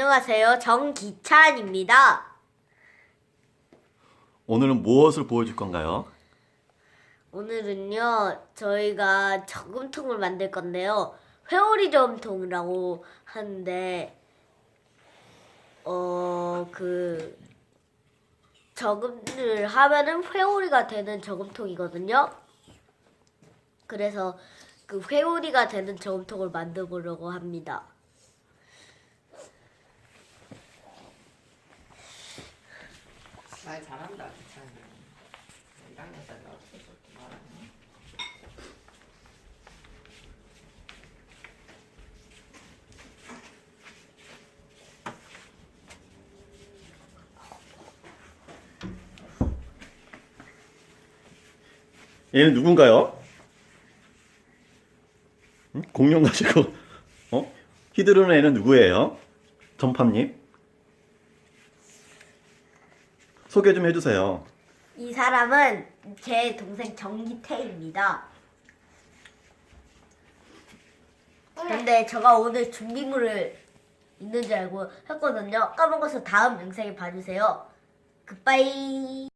안녕하세요. 정기찬입니다. 오늘은 무엇을 보여줄 건가요? 오늘은요, 저희가 저금통을 만들 건데요. 회오리 저금통이라고 하는데, 어, 그, 저금을 하면은 회오리가 되는 저금통이거든요. 그래서 그 회오리가 되는 저금통을 만들어 보려고 합니다. 말 잘한다 기찬이 1학년짜리 어떻게 그렇게 말하니 얘는 누군가요? 응? 공룡 가지고 어? 휘두르는 애는 누구예요? 전팝님 소개 좀 해주세요. 이 사람은 제 동생 정기태입니다. 근데 제가 오늘 준비물을 있는 줄 알고 했거든요. 까먹어서 다음 영상에 봐주세요. 굿바이.